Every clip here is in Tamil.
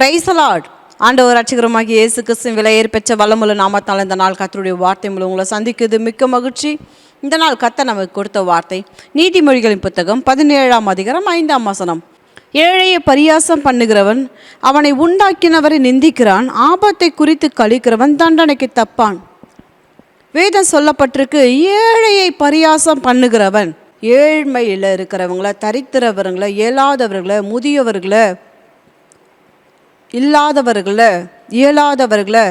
பிரைசலாட் ஆண்டவர் ரட்சகரமாகிய இயேசு கிறிஸ்துவின் விலையேறி பெற்ற வல்லமுள்ள நாமத்தால் இந்த நாள் கத்தருடைய வார்த்தை மூலம் உங்களை சந்திக்குது மிக்க மகிழ்ச்சி. இந்த நாள் கத்த நமக்கு கொடுத்த வார்த்தை. நீதிமொழிகளின் புத்தகம் பதினேழாம் அதிகாரம் ஐந்தாம் வசனம். ஏழையை பரியாசம் பண்ணுகிறவன் அவனை உண்டாக்கினவரை நிந்திக்கிறான் ஆபத்தை குறித்து கழிக்கிறவன் தண்டனைக்கு தப்பான். வேதம் சொல்லப்பட்டிருக்கு ஏழையை பரியாசம் பண்ணுகிறவன். ஏழ்மையில் இருக்கிறவங்கள தரித்திரவர்களை இயலாதவர்களை முதியவர்களை இல்லாதவர்களை இயலாதவர்களை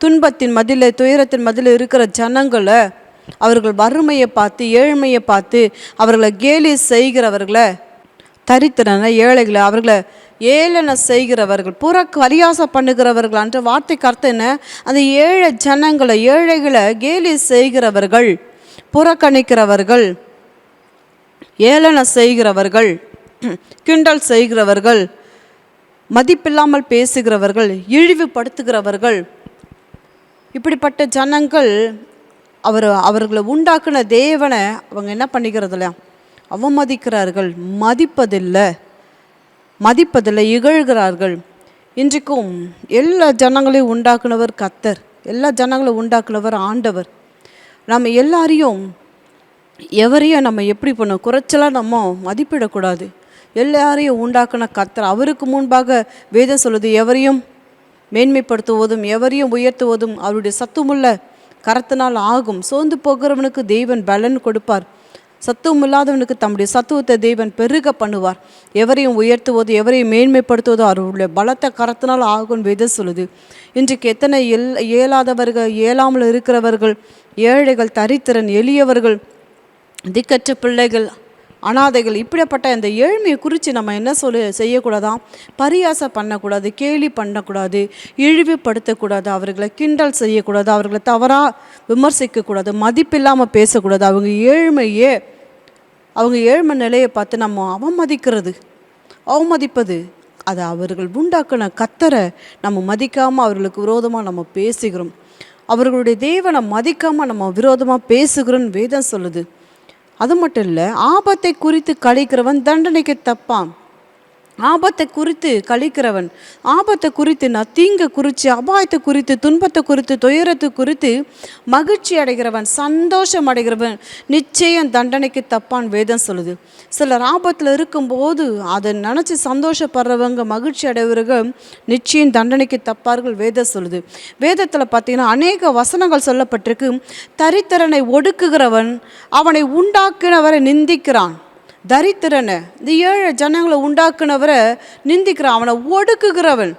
துன்பத்தின் மதியில் துயரத்தின் மதியில் இருக்கிற ஜனங்களை அவர்கள் வறுமையை பார்த்து ஏழ்மையை பார்த்து அவர்களை கேலி செய்கிறவர்களை தரித்திரனை ஏழைகளை அவர்களை ஏளன செய்கிறவர்கள் புற பரியாசம் பண்ணுகிறவர்கள் என்ற வார்த்தைக்கு அர்த்தம் என்ன? அந்த ஏழை ஜனங்களை ஏழைகளை கேலி செய்கிறவர்கள் புறக்கணிக்கிறவர்கள் ஏளன செய்கிறவர்கள் கிண்டல் செய்கிறவர்கள் மதிப்பில்லாமல் பேசுகிறவர்கள் இழிவுபடுத்துகிறவர்கள் இப்படிப்பட்ட ஜனங்கள் அவர் அவர்களை உண்டாக்குன தேவனை அவங்க என்ன பண்ணிக்கிறதில்ல அவமதிக்கிறார்கள். மதிப்பதில்லை. மதிப்பதில்லை இகழ்கிறார்கள். இன்றைக்கும் எல்லா ஜனங்களையும் உண்டாக்குனவர் கத்தர். எல்லா ஜனங்களையும் உண்டாக்குனவர் ஆண்டவர். நம்ம எல்லாரையும் எவரையும் நம்ம எப்படி பண்ணோம் குறைச்சலாக நம்ம மதிப்பிடக்கூடாது. எல்லாரையும் உண்டாக்கின கத்தர். அவருக்கு முன்பாக வேதம் சொல்லுது எவரையும் மேன்மைப்படுத்துவதும் எவரையும் உயர்த்துவதும் அவருடைய சத்துமுள்ள கரத்தினால் ஆகும். சோர்ந்து போகிறவனுக்கு தெய்வன் பலன் கொடுப்பார். சத்துவம் இல்லாதவனுக்கு தம்முடைய சத்துவத்தை தெய்வன் பெருக பண்ணுவார். எவரையும் உயர்த்துவதோ எவரையும் மேன்மைப்படுத்துவதோ அவருடைய பலத்த கரத்தினால் ஆகும் வித சொல்லுது. இன்றைக்கு எத்தனை எல் இயலாதவர்கள் இயலாமல் இருக்கிறவர்கள் ஏழைகள் தரித்திரன் எளியவர்கள் திக்கற்ற பிள்ளைகள் அனாதைகள் இப்படிப்பட்ட இந்த ஏழ்மையை குறித்து நம்ம என்ன சொல்ல செய்யக்கூடாதான் பரியாசம் பண்ணக்கூடாது கேலி பண்ணக்கூடாது இழிவுபடுத்தக்கூடாது அவர்களை கிண்டல் செய்யக்கூடாது அவர்களை தவறாக விமர்சிக்கக்கூடாது மதிப்பில்லாமல் பேசக்கூடாது. அவங்க ஏழ்மையே அவங்க ஏழ்மை நிலையை பார்த்து நம்ம அவமதிக்கிறது. அவமதிப்பது அது அவர்கள் உண்டாக்குன கத்தரை நம்ம மதிக்காமல் அவர்களுக்கு விரோதமாக நம்ம பேசுகிறோம். அவர்களுடைய தேவனை மதிக்காமல் நம்ம விரோதமாக பேசுகிறோன்னு வேதம் சொல்லுது. அது மட்டும் இல்லை ஆபத்தை குறித்து கழிக்கிறவன் தண்டனைக்கு தப்பான் ஆபத்தை குறித்து கழிக்கிறவன். ஆபத்தை குறித்து நான் தீங்கை குறித்து அபாயத்தை குறித்து துன்பத்தை குறித்து துயரத்தை குறித்து மகிழ்ச்சி அடைகிறவன் சந்தோஷம் அடைகிறவன் நிச்சயம் தண்டனைக்கு தப்பான் வேதம் சொல்லுது. சிலர் ஆபத்தில் இருக்கும்போது அதை நினச்சி சந்தோஷப்படுறவங்க மகிழ்ச்சி அடைவர்கள் நிச்சயம் தண்டனைக்கு தப்பார்கள் வேதம் சொல்லுது. வேதத்தில் பார்த்தீங்கன்னா அநேக வசனங்கள் சொல்லப்பட்டிருக்கு. தரித்திரனை ஒடுக்குகிறவன் அவனை உண்டாக்கினவரை நிந்திக்கிறான். தரித்திரனை. இந்த ஏழை ஜனங்களை உண்டாக்குனவரை நிந்திக்கிறான் அவனை ஒடுக்குகிறவன்.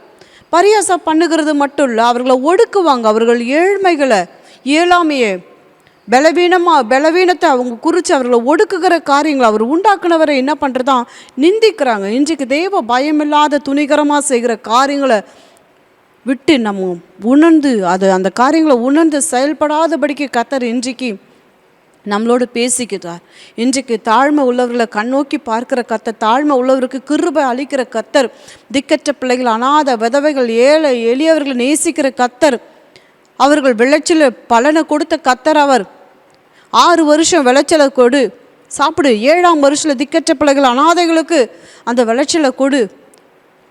பரியாசம் பண்ணுகிறது மட்டும் இல்லை அவர்களை ஒடுக்குவாங்க. அவர்கள் ஏழ்மைகளை இயலாமையே பலவீனமாக பலவீனத்தை அவங்க குறித்து அவர்களை ஒடுக்குகிற காரியங்களை அவர் உண்டாக்குனவரை என்ன பண்ணுறதான் நிந்திக்கிறாங்க. இன்றைக்கு தெய்வ பயமில்லாத துணிகரமாக செய்கிற காரியங்களை விட்டு நம்ம உணர்ந்து அது அந்த காரியங்களை உணர்ந்து செயல்படாதபடிக்கு கத்தர் இன்றைக்கு நம்மளோடு பேசிக்கிறார் இன்றைக்கு தாழ்மை உள்ளவர்களை கண்ணோக்கி பார்க்கிற கத்தர் தாழ்மை உள்ளவருக்கு கிருபை அளிக்கிற கத்தர் திக்கற்ற பிள்ளைகள் அனாத விதவைகள் ஏழை எளியவர்களை நேசிக்கிற கத்தர் அவர்கள் விளைச்சல் பலனை கொடுத்த கத்தர் அவர். ஆறு வருஷம் விளைச்சலை கொடு சாப்பிடு. ஏழாம் வருஷத்தில் திக்கற்ற பிள்ளைகள் அனாதைகளுக்கு அந்த விளைச்சலை கொடு.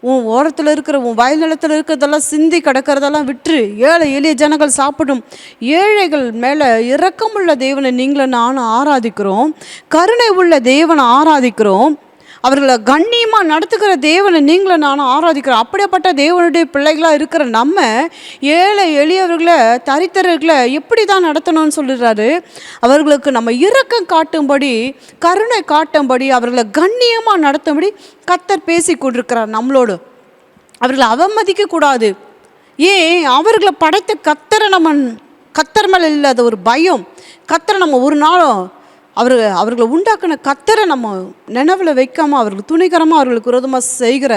உன் ஓரத்தில் இருக்கிற உன் வயல் நிலத்தில் இருக்கிறதெல்லாம் சிந்தி கிடக்கிறதெல்லாம் விற்று ஏழை எளிய ஜனங்கள் சாப்பிடும். ஏழைகள் மேலே இரக்கமுள்ள தேவனை நீங்களும் நானும் ஆராதிக்கிறோம். கருணை உள்ள தேவனை ஆராதிக்கிறோம். அவர்களை கண்ணியமாக நடத்துகிற தேவனை நீங்களும் நானும் ஆராதிக்கிறோம் அப்படிப்பட்ட தேவனுடைய பிள்ளைகளாக இருக்கிற நம்ம ஏழை எளியவர்களை தரித்திரர்களை எப்படி தான் நடத்தணும்னு சொல்லுறாரு? அவர்களுக்கு நம்ம இரக்கம் காட்டும்படி கருணை காட்டும்படி அவர்களை கண்ணியமாக நடத்தும்படி கத்தர் பேசி கொண்டிருக்கிறார் நம்மளோடு. அவர்களை அவமதிக்க கூடாது. ஏன்? அவர்களை படைத்த கத்தரை நம்ம கத்தர் மேலே இல்லாத ஒரு பயம். கத்தரை நம்ம ஒரு நாளும் அவர் அவர்களை உண்டாக்குன கத்தரை நம்ம நினைவில் வைக்காமல் அவர்களுக்கு துணிகரமாக அவர்களுக்கு விரோதமாக செய்கிற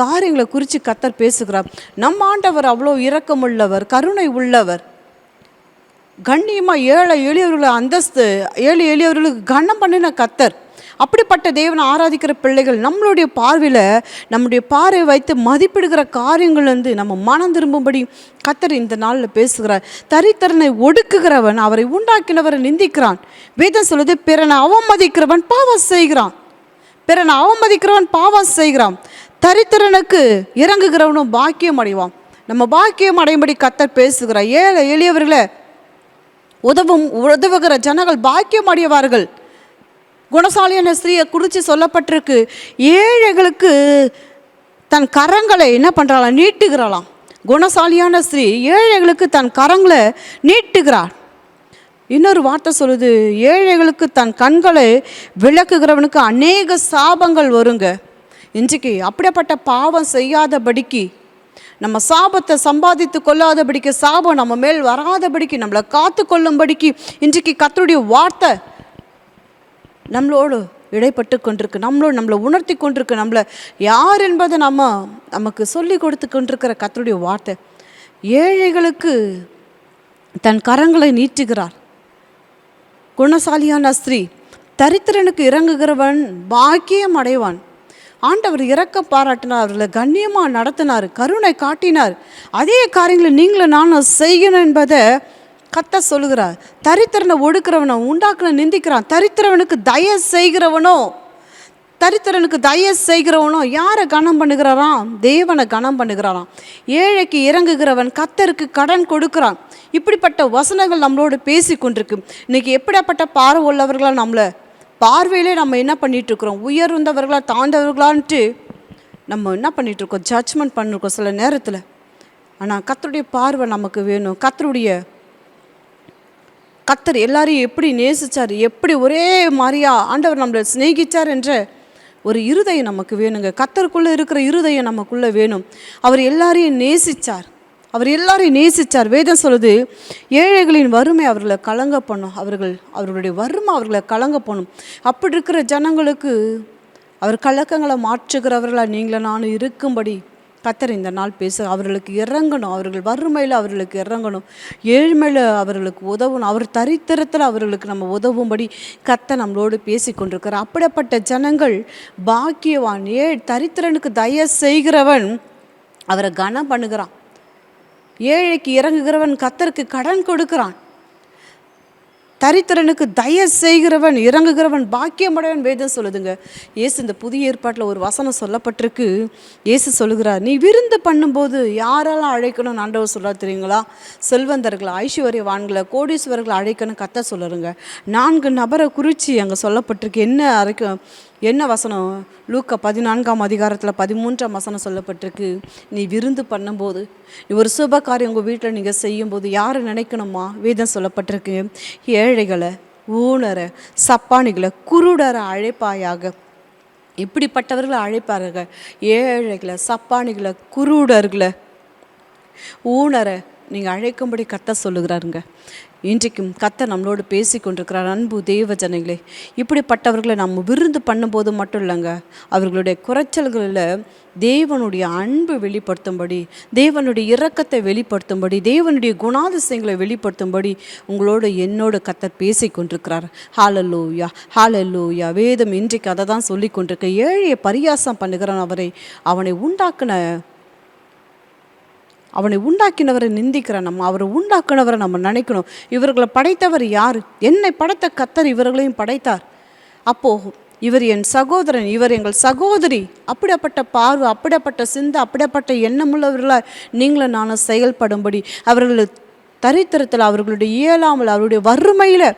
காரியங்களை குறித்து கத்தர் பேசுகிறார். நம்ம ஆண்டவர் அவ்வளோ இரக்கமுள்ளவர் கருணை உள்ளவர். கண்ணியமாக ஏழை எளியவர்களை அந்தஸ்து ஏழை எளியவர்களுக்கு கனம் பண்ணின கத்தர். அப்படிப்பட்ட தேவனை ஆராதிக்கிற பிள்ளைகள் நம்மளுடைய பார்வையில் நம்முடைய பார்வை வைத்து மதிப்பிடுகிற காரியங்கள் வந்து நம்ம மனம் திரும்பும்படி கத்தர் இந்த நாளில் பேசுகிறார். தரித்திறனை ஒடுக்குகிறவன் அவரை உண்டாக்கினவரை நிந்திக்கிறான். வேதம் சொல்லுது பிறனை அவமதிக்கிறவன் பாவம் செய்கிறான். பிறனை அவமதிக்கிறவன் பாவம் செய்கிறான். தரித்திறனுக்கு இறங்குகிறவனும் பாக்கியம் அடைவான். நம்ம பாக்கியம் அடையும்படி கத்தர் பேசுகிறார். ஏழை எளியவர்களை உதவும் உதவுகிற ஜனங்கள் பாக்கியம் அடைவார்கள். குணசாலியான ஸ்திரீயை குறித்து சொல்லப்பட்டிருக்கு. ஏழைகளுக்கு தன் கரங்களை என்ன பண்ணுறாளாம் நீட்டுகிறாளாம். குணசாலியான ஸ்திரீ ஏழைகளுக்கு தன் கரங்களை நீட்டுகிறாள். இன்னொரு வார்த்தை சொல்லுது ஏழைகளுக்கு தன் கண்களை விளக்குகிறவனுக்கு அநேக சாபங்கள் வருங்க. இன்றைக்கு அப்படிப்பட்ட பாவம் செய்யாதபடிக்கு நம்ம சாபத்தை சம்பாதித்து கொள்ளாதபடிக்கு சாபம் நம்ம மேல் வராதபடிக்கு நம்மளை காத்து கொள்ளும்படிக்கு இன்றைக்கு கத்தருடைய வார்த்தை நம்மளோடு இடைப்பட்டு கொண்டிருக்கு நம்மளோடு நம்மளை உணர்த்தி கொண்டிருக்கு நம்மளை யார் என்பதை நம்ம நமக்கு சொல்லி கொடுத்து கொண்டிருக்கிற கத்தருடைய வார்த்தை. ஏழைகளுக்கு தன் கரங்களை நீட்டுகிறார். குணசாலியான ஸ்திரீ தரித்திரனுக்கு இறங்குகிறவன் பாக்கியம் அடைவான். ஆண்டவர் இறக்க பாராட்டினார் அவர்களை கண்ணியமாக நடத்தினார் கருணை காட்டினார். அதே காரியங்களை நீங்களும் நானும் செய்யணும் என்பதை கத்த சொல்லுகிறார் தரித்திரனை ஒடுக்கிறவனை உண்டாக்குன நிந்திக்கிறான். தரித்திரவனுக்கு தய செய்கிறவனோ தரித்திரனுக்கு தய செய்கிறவனோ யாரை கனம் பண்ணுகிறாராம்? தேவனை கனம் பண்ணுகிறாராம். ஏழைக்கு இறங்குகிறவன் கத்தருக்கு கடன் கொடுக்கிறான். இப்படிப்பட்ட வசனங்கள் நம்மளோடு பேசி கொண்டிருக்கு. இன்னைக்கு எப்படிப்பட்ட பார்வை உள்ளவர்களா நம்மளை? பார்வையிலே நம்ம என்ன பண்ணிகிட்ருக்குறோம் உயர்ந்தவர்களாக உயர்ந்தவர்களா தாழ்ந்தவர்களான்ட்டு நம்ம என்ன பண்ணிகிட்ருக்கோம் ஜட்ஜ்மெண்ட் பண்ணிருக்கோம் சில நேரத்தில். ஆனால் கத்தருடைய பார்வை நமக்கு வேணும். கத்தருடைய கத்தர் எல்லாரையும் எப்படி நேசிச்சார் எப்படி ஒரே மாதிரியா ஆண்டவர் நம்மளை சிநேகிச்சார் என்ற ஒரு இருதயம் நமக்கு வேணுங்க. கத்தருக்குள்ளே இருக்கிற இருதயம் நமக்குள்ளே வேணும். அவர் எல்லாரையும் நேசிச்சார். அவர் எல்லாரையும் நேசிச்சார். வேதம் சொல்லுது ஏழைகளின் வறுமை அவர்களை கலங்க பண்ணும். அவர்கள் அவர்களுடைய வறுமை அவர்களை கலங்க பண்ணும். அப்படி இருக்கிற ஜனங்களுக்கு அவர் கலக்கங்களை மாற்றுகிறவர்களாக நீங்கள? நானும் இருக்கும்படி கத்தர் இந்த நாள் பேச அவர்களுக்கு இறங்கணும். அவர்கள் வறுமையில் அவர்களுக்கு இறங்கணும். ஏழ்மையில் அவர்களுக்கு உதவணும். அவர் தரித்திரத்தில் அவர்களுக்கு நம்ம உதவும்படி கத்த நம்மளோடு பேசி கொண்டிருக்கிறார். அப்படிப்பட்ட ஜனங்கள் பாக்கியவான் ஏ தரித்திரனுக்கு தய செய்கிறவன் அவரை கனம் பண்ணுகிறான் ஏழைக்கு இறங்குகிறவன் கத்தருக்கு கடன் கொடுக்கிறான். தரித்திரனுக்கு தய செய்கிறவன் இறங்குகிறவன் பாக்கியமடைவன் வேதம் சொல்லுதுங்க. இயேசு இந்த புதிய ஏற்பாட்டில் ஒரு வசனம் சொல்லப்பட்டிருக்கு. இயேசு சொல்லுகிறார் நீ விருந்து பண்ணும்போது யாரெல்லாம் அழைக்கணும்னு ஆண்டவர் சொல்கிறார் தெரியுங்களா? செல்வந்தர்களை ஐஸ்வர்யவான்களை கோடீஸ்வரர்களை அழைக்கணும் கத்த சொல்லுறங்க நான்கு நபரை குறித்து அங்கே சொல்லப்பட்டிருக்கு. என்ன அரைக்கும் என்ன வசனம்? லூக்க பதினான்காம் அதிகாரத்தில் பதிமூன்றாம் வசனம் சொல்லப்பட்டிருக்கு. நீ விருந்து பண்ணும்போது ஒரு சுப காரியம் உங்கள் வீட்டில் நீங்கள் செய்யும்போது யாரை நினைக்கணுமா? வேதம் சொல்லப்பட்டிருக்கு. ஏழைகளை ஊனரை சப்பானிகளை குருடரை அழைப்பாயாக. இப்படிப்பட்டவர்களை அழைப்பார்கள். ஏழைகளை சப்பானிகளை குருடர்களை ஊனரை நீங்கள் அழைக்கும்படி கத்த சொல்லுகிறாருங்க. இன்றைக்கும் கத்த நம்மளோடு பேசி கொண்டிருக்கிறார் அன்பு தெய்வ ஜனங்களே இப்படிப்பட்டவர்களை நம்ம விருந்து பண்ணும்போது மட்டும் இல்லைங்க அவர்களுடைய குறைச்சல்களில் தேவனுடைய அன்பு வெளிப்படுத்தும்படி தேவனுடைய இரக்கத்தை வெளிப்படுத்தும்படி தேவனுடைய குணாதிசயங்களை வெளிப்படுத்தும்படி உங்களோட என்னோட கத்தர் பேசி கொண்டிருக்கிறார் ஹாலலூயா ஹாலலூயா வேதம் இன்றைக்கு அதை தான் சொல்லி கொண்டிருக்க ஏழையை பரியாசம் பண்ணுகிறான் அவரை அவனை உண்டாக்குன அவனை உண்டாக்கினவரை நிந்திக்கிறான் நம்ம அவரை உண்டாக்குனவரை நம்ம நினைக்கணும். இவர்களை படைத்தவர் யார்? என்னை படைத்த கத்தர் இவர்களையும் படைத்தார். அப்போ இவர் என் சகோதரன் இவர் எங்கள் சகோதரி. அப்படிப்பட்ட பார்வை அப்படிப்பட்ட சிந்தை அப்படிப்பட்ட எண்ணமுள்ளவர்களாக நீங்களும் நானும் செயல்படும்படி அவர்கள் தரித்திரத்தில் அவர்களுடைய இயலாமல் அவருடைய வறுமையில்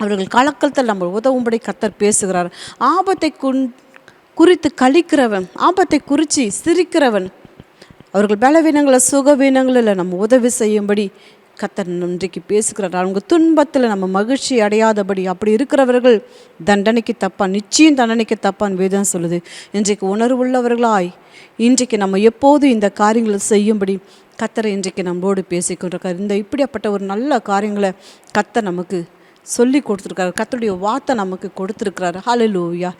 அவர்கள் கலக்கத்தில் நம்ம உதவும்படி கத்தர் பேசுகிறார். ஆபத்தை குறித்து கழிக்கிறவன் ஆபத்தை குறித்து சிரிக்கிறவன் அவர்கள் பலவீனங்களை சுகவீனங்களில் நம்ம உதவி செய்யும்படி கத்தர் இன்றைக்கு பேசுகிறார். அவங்க துன்பத்தில் நம்ம மகிழ்ச்சி அடையாதபடி அப்படி இருக்கிறவர்கள் தண்டனைக்கு தப்பான் நிச்சயம் தண்டனைக்கு தப்பான் வேதம் சொல்லுது. இன்றைக்கு உணர்வுள்ளவர்களாய் இன்றைக்கு நம்ம எப்போது இந்த காரியங்களை செய்யும்படி கத்தரை இன்றைக்கு நம்மளோடு பேசிக்கொண்டிருக்கார். இந்த இப்படியாப்பட்ட ஒரு நல்ல காரியங்களை கத்தர் நமக்கு சொல்லி கொடுத்துருக்காரு. கத்தருடைய வார்த்தை நமக்கு கொடுத்துருக்கிறாரு. ஹலலூயா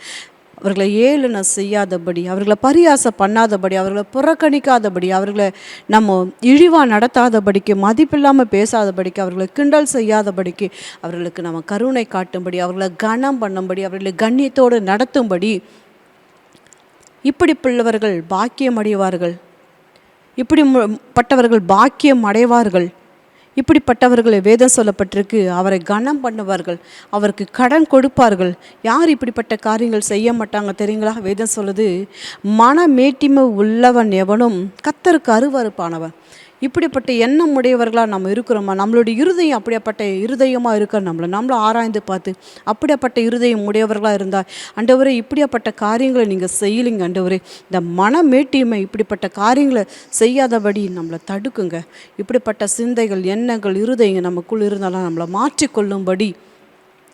அவர்களை ஏளன செய்யாதபடி அவர்களை பரியாசம் பண்ணாதபடி அவர்களை புறக்கணிக்காதபடி அவர்களை நம்ம இழிவாக நடத்தாதபடிக்கு மதிப்பில்லாமல் பேசாதபடிக்கு அவர்களை கிண்டல் செய்யாதபடிக்கு அவர்களுக்கு நம்ம கருணை காட்டும்படி அவர்களை கனம் பண்ணும்படி அவர்களை கண்ணியத்தோடு நடத்தும்படி இப்படி பிள்ளவர்கள் பாக்கியம் அடைவார்கள். இப்படி மு- பட்டவர்கள் பாக்கியம் அடைவார்கள். இப்படிப்பட்டவர்களை வேதம் சொல்லப்பட்டிருக்கு. அவரை கனம் பண்ணுவார்கள். அவருக்கு கடன் கொடுப்பார்கள். யார் இப்படிப்பட்ட காரியங்கள் செய்ய மாட்டாங்க தெரியுங்களா? வேதம் சொல்லுது மனமேட்டிமை உள்ளவன் எவனும் கத்தருக்கு அருவருப்பானவன். இப்படிப்பட்ட எண்ணம் உடையவர்களாக நம்ம இருக்கிறோமா? நம்மளுடைய இருதயம் அப்படியாப்பட்ட இருதயமாக இருக்க நம்மளை நம்மளை ஆராய்ந்து பார்த்து அப்படியாப்பட்ட இருதயம் உடையவர்களாக இருந்தால் அண்டவரே இப்படியாப்பட்ட காரியங்களை நீங்கள் செய்யலிங்க அண்டவரே இந்த மனமேட்டிமை இப்படிப்பட்ட காரியங்களை செய்யாதபடி நம்மளை தடுக்குங்க. இப்படிப்பட்ட சிந்தைகள் எண்ணங்கள் இருதயங்க நமக்குள் இருந்தாலும் நம்மளை மாற்றிக்கொள்ளும்படி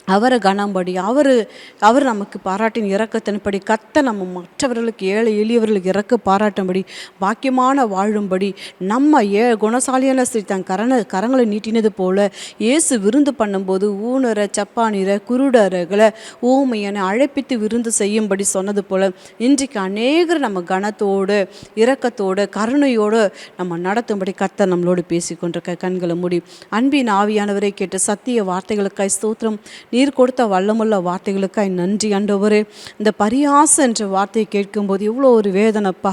அவரை கனம்படி அவர் அவர் நமக்கு பாராட்டின் இறக்கத்தின்படி கத்த நம்ம மற்றவர்களுக்கு ஏழை எளியவர்களுக்கு இறக்க பாராட்டும்படி பாக்கியமான வாழும்படி நம்ம ஏ குணசாலியான ஸ்ரீ தன் கரண கரங்களை நீட்டினது போல இயேசு விருந்து பண்ணும்போது ஊனரை சப்பானிர குருடர்களை ஊமையனை அழைப்பித்து விருந்து செய்யும்படி சொன்னது போல இன்றைக்கு அநேகர் நம்ம கனத்தோடு இரக்கத்தோடு கருணையோடு நம்ம நடத்தும்படி கத்த நம்மளோடு பேசிக்கொண்டிருக்க கண்களை மூடி அன்பின் ஆவியானவரை கேட்டு சத்திய வார்த்தைகளுக்காய் ஸ்தோத்திரம். நீர் கொடுத்த வல்லமுள்ள வார்த்தைகளுக்காய் நன்றி ஆண்டவரே. இந்த பரியாசம் என்ற வார்த்தையை கேட்கும்போது இவ்வளோ ஒரு வேதனைப்பா.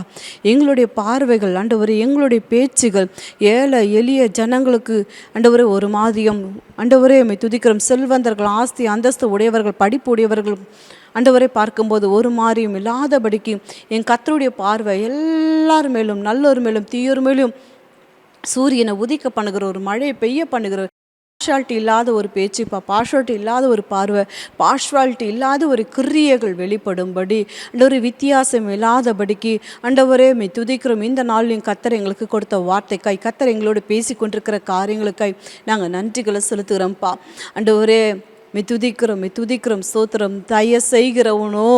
எங்களுடைய பார்வைகள் ஆண்டவரே எங்களுடைய பேச்சுகள் ஏழை எளிய ஜனங்களுக்கு ஆண்டவரே ஒரு மாதிரியும் ஆண்டவரே உம்மை துதிக்கிறோம். செல்வந்தர்கள் ஆஸ்தி அந்தஸ்து உடையவர்கள் படிப்பு உடையவர்கள் ஆண்டவரை பார்க்கும்போது ஒரு மாதிரியும் இல்லாதபடிக்கு என் கத்தருடைய பார்வை எல்லார் மேலும் நல்லோர் மேலும் தீயோர் மேலும் சூரியனை உதிக்க பண்ணுகிற ஒரு மழையை பெய்ய பண்ணுகிற பார்ஷாலிட்டி இல்லாத ஒரு பேச்சுப்பா பார்ஷாலிட்டி இல்லாத ஒரு பார்வை பார்ஷாலிட்டி இல்லாத ஒரு கிரியைகள் வெளிப்படும்படி ஒரு வித்தியாசம் இல்லாதபடிக்கு அண்டவரே மீ துதிக்கிறோம். இந்த நாள்லையும் கத்தர் எங்களுக்கு கொடுத்த வார்த்தைக்காய் கத்தர் எங்களோடு பேசி கொண்டிருக்கிற காரியங்களுக்காய் நாங்கள் நன்றிகளை செலுத்துகிறோம்ப்பா அண்டவரே மித்துதிக்கிறோம் மித்துதிக்கிறோம் சோத்திரம் தய செய்கிறவனோ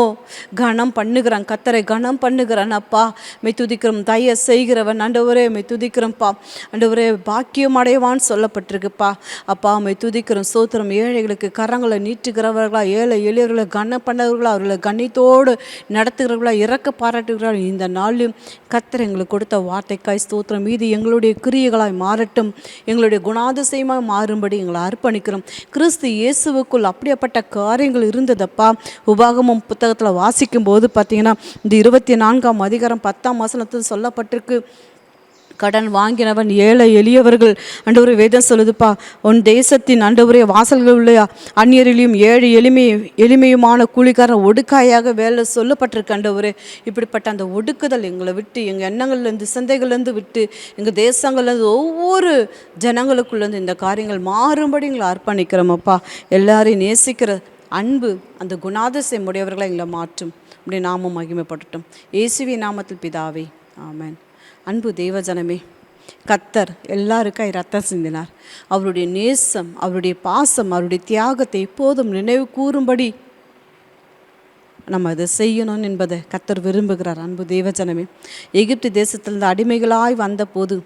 கனம் பண்ணுகிறான் கத்தரை கனம் பண்ணுகிறான் அப்பா. மித்துதிக்கிறோம் தய செய்கிறவன் ஆண்டவரே மித்துதிக்கிறோம்ப்பா ஆண்டவரே பாக்கியம் அடைவான்னு சொல்லப்பட்டிருக்குப்பா. அப்பா மித்துதிக்கிறோம் சோத்திரம் ஏழைகளுக்கு கரங்களை நீட்டுகிறவர்களா ஏழை எளியவர்களை கனம் பண்ணவர்களா அவர்களை கண்ணித்தோடு நடத்துகிறவர்களா இறக்க பாராட்டுகிறார்கள் இந்த நாளிலும் கத்தர் எங்களுக்கு கொடுத்த வார்த்தைக்காய் ஸ்தோத்திரம். மீது எங்களுடைய கிரியைகளாய் மாறட்டும். எங்களுடைய குணாதிசயமாய் மாறும்படி எங்களை அர்ப்பணிக்கிறோம். கிறிஸ்து இயேசுவுக்குள் அப்படியாப்பட்ட காரியங்கள் இருந்ததப்பா? உபாகமம் புத்தகத்தில் வாசிக்கும் போது பார்த்தீங்கன்னா இந்த இருபத்தி நான்காம் அதிகாரம் பத்தாம் வசனத்தில் சொல்லப்பட்டிருக்கு. கடன் வாங்கினவன் ஏழை எளியவர்கள். ஆண்டவரே வேதம் சொல்லுதுப்பா உன் தேசத்தின் அண்டவரே வாசல்கள் உள்ள அந்நியரிலையும் ஏழை எளிமை எளிமையுமான கூலிக்காரன் ஒடுக்காயாக வேலை சொல்லப்பட்டிருக்க அண்டவரே இப்படிப்பட்ட அந்த ஒடுக்குதல் எங்களை விட்டு எங்கள் எண்ணங்கள்லேருந்து சிந்தைகள்லேருந்து விட்டு எங்கள் தேசங்கள்லேருந்து ஒவ்வொரு ஜனங்களுக்குள்ளேருந்து இந்த காரியங்கள் மாறும்படி எங்களை அர்ப்பணிக்கிறோமப்பா எல்லாரையும் நேசிக்கிற அன்பு அந்த குணாதிசயம் உடையவர்களை எங்களை மாற்றும். அப்படி நாமும் மகிமைப்படட்டும். இயேசுவி நாமத்தில் பிதாவே. ஆமேன். அன்பு தேவஜனமே கத்தர் எல்லாருக்காய் ரத்தம் சிந்தினார். அவருடைய நேசம் அவருடைய பாசம் அவருடைய தியாகத்தை எப்போதும் நினைவு கூறும்படி நம்ம அதை செய்யணும் என்பதை கத்தர் விரும்புகிறார். அன்பு தேவஜனமே எகிப்து தேசத்திலிருந்து அடிமைகளாய் வந்தபோது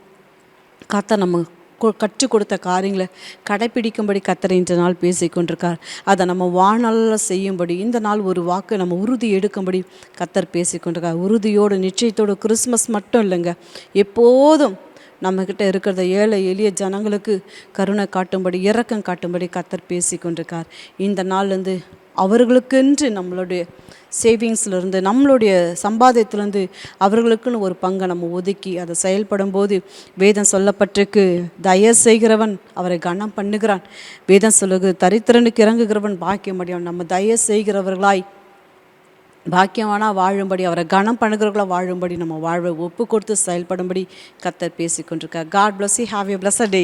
கத்தர் நம்ம கற்றுக் கொடுத்த காரியங்களை கடைப்பிடிக்கும்படி கத்தரை இன்ற நாள் பேசிக்கொண்டிருக்கார். அதை நம்ம வாழ்நாளில் செய்யும்படி இந்த நாள் ஒரு வாக்கு நம்ம உறுதி எடுக்கும்படி கத்தர் பேசிக்கொண்டிருக்கார். உறுதியோடு நிச்சயத்தோடு கிறிஸ்மஸ் மட்டும் இல்லைங்க. எப்போதும் நம்மக்கிட்ட இருக்கிறத ஏழை எளிய ஜனங்களுக்கு கருணை காட்டும்படி இரக்கம் காட்டும்படி கத்தர் பேசி கொண்டிருக்கார் இந்த நாள்லேருந்து அவர்களுக்கென்று நம்மளுடைய சேவிங்ஸ்லேருந்து நம்மளுடைய சம்பாத்தியத்திலேருந்து அவர்களுக்குன்னு ஒரு பங்கை நம்ம ஒதுக்கி அதை செயல்படும் போது வேதம் சொல்லப்பட்டிருக்கு தய செய்கிறவன் அவரை கனம் பண்ணுகிறான். வேதம் சொல்லுகு தரித்திரனுக்கு இறங்குகிறவன் பாக்கியமடையான் நம்ம தய செய்கிறவர்களாய் பாக்கியமானா வாழும்படி அவரை கனம் பண்ணுகிறவர்களா வாழும்படி நம்ம வாழ்வை ஒப்பு கொடுத்து செயல்படும்படி கத்தர் பேசிக்கொண்டிருக்க God bless you have a bless a day